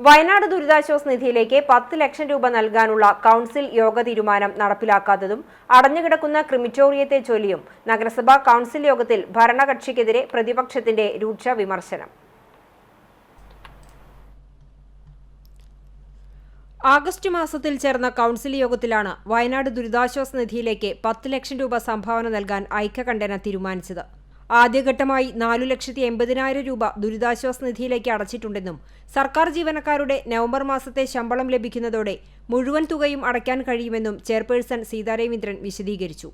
വയനാട് ദുരിതാശ്വാസ നിധിയിലേക്ക് പത്ത് ലക്ഷം രൂപ നൽകാനുള്ള കൗൺസിൽ യോഗ തീരുമാനം നടപ്പിലാക്കാത്തതും അടഞ്ഞുകിടക്കുന്ന ക്രിമിറ്റോറിയത്തെ ചൊല്ലിയും നഗരസഭാ കൗൺസിൽ യോഗത്തിൽ ഭരണകക്ഷിക്കെതിരെ പ്രതിപക്ഷത്തിന്റെ രൂക്ഷ വിമർശനം. ആഗസ്റ്റ് മാസത്തിൽ ചേർന്ന കൗൺസിൽ യോഗത്തിലാണ് വയനാട് ദുരിതാശ്വാസ നിധിയിലേക്ക് പത്ത് ലക്ഷം രൂപ സംഭാവന നൽകാൻ ഐക്യകണ്ഠേന തീരുമാനിച്ചത്. ആദ്യഘട്ടമായി നാലു ലക്ഷത്തി എൺപതിനായിരം രൂപ ദുരിതാശ്വാസ നിധിയിലേക്ക് അടച്ചിട്ടുണ്ടെന്നും സർക്കാർ ജീവനക്കാരുടെ നവംബർ മാസത്തെ ശമ്പളം ലഭിക്കുന്നതോടെ മുഴുവൻ തുകയും അടയ്ക്കാൻ കഴിയുമെന്നും ചെയർപേഴ്സൺ സീതാരവീന്ദ്രൻ വിശദീകരിച്ചു.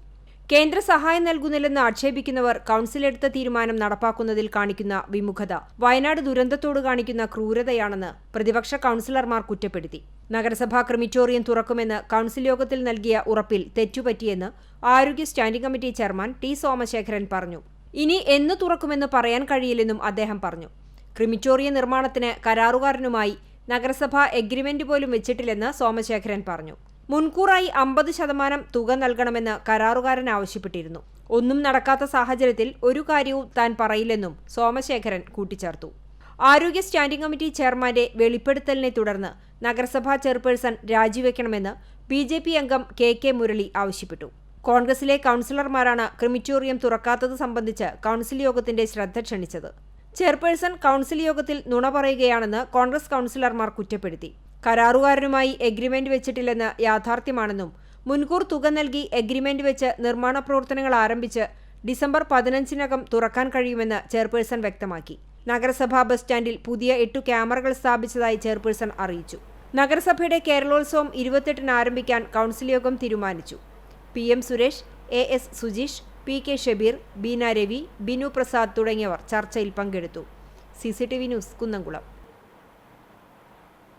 കേന്ദ്ര സഹായം നൽകുന്നില്ലെന്ന് ആക്ഷേപിക്കുന്നവർ കൗൺസിൽ എടുത്ത തീരുമാനം നടപ്പാക്കുന്നതിൽ കാണിക്കുന്ന വിമുഖത വയനാട് ദുരന്തത്തോട് കാണിക്കുന്ന ക്രൂരതയാണെന്ന് പ്രതിപക്ഷ കൌൺസിലർമാർ കുറ്റപ്പെടുത്തി. നഗരസഭാ ക്രിമിറ്റോറിയം തുറക്കുമെന്ന് കൌൺസിൽ യോഗത്തിൽ നൽകിയ ഉറപ്പിൽ തെറ്റുപറ്റിയെന്ന് ആരോഗ്യ standing committee chairman T Somasekharan പറഞ്ഞു. ഇനി എന്ന് തുറക്കുമെന്ന് പറയാൻ കഴിയില്ലെന്നും അദ്ദേഹം പറഞ്ഞു. ക്രിമിറ്റോറിയ നിർമ്മാണത്തിന് കരാറുകാരനുമായി നഗരസഭ എഗ്രിമെന്റ് പോലും വെച്ചിട്ടില്ലെന്ന് സോമശേഖരൻ പറഞ്ഞു. മുൻകൂറായി അമ്പത് ശതമാനം തുക നൽകണമെന്ന് കരാറുകാരൻ ആവശ്യപ്പെട്ടിരുന്നു. ഒന്നും നടക്കാത്ത സാഹചര്യത്തിൽ ഒരു കാര്യവും താൻ പറയില്ലെന്നും സോമശേഖരൻ കൂട്ടിച്ചേർത്തു. ആരോഗ്യ സ്റ്റാൻഡിംഗ് കമ്മിറ്റി ചെയർമാന്റെ വെളിപ്പെടുത്തലിനെ തുടർന്ന് നഗരസഭാ ചെയർപേഴ്സൺ രാജിവെക്കണമെന്ന് ബി അംഗം കെ കെ മുരളി ആവശ്യപ്പെട്ടു. കോൺഗ്രസിലെ കൗൺസിലർമാരാണ് ക്രിമിറ്റോറിയം തുറക്കാത്തത് സംബന്ധിച്ച് കൗൺസിൽ യോഗത്തിന്റെ ശ്രദ്ധ ക്ഷണിച്ചത്. ചെയർപേഴ്സൺ കൗൺസിൽ യോഗത്തിൽ നുണ പറയുകയാണെന്ന് കോൺഗ്രസ് കൗൺസിലർമാർ കുറ്റപ്പെടുത്തി. കരാറുകാരനുമായി എഗ്രിമെന്റ് വെച്ചിട്ടില്ലെന്ന് യാഥാർത്ഥ്യമാണെന്നും മുൻകൂർ തുക നൽകി എഗ്രിമെന്റ് വെച്ച് നിർമ്മാണ പ്രവർത്തനങ്ങൾ ആരംഭിച്ച് ഡിസംബർ പതിനഞ്ചിനകം തുറക്കാൻ കഴിയുമെന്ന് ചെയർപേഴ്സൺ വ്യക്തമാക്കി. നഗരസഭാ ബസ് സ്റ്റാൻഡിൽ പുതിയ എട്ടു ക്യാമറകൾ സ്ഥാപിച്ചതായി ചെയർപേഴ്സൺ അറിയിച്ചു. നഗരസഭയുടെ കേരളോത്സവം ഇരുപത്തെട്ടിന് ആരംഭിക്കാൻ കൗൺസിൽ യോഗം തീരുമാനിച്ചു. P M Suresh A S Sujeesh P K Shabeer Beena Ravi Binu Prasad തുടങ്ങിയവർ ചർച്ചയിൽ പങ്കെടുത്തു. C C T V news Kunnamkulam.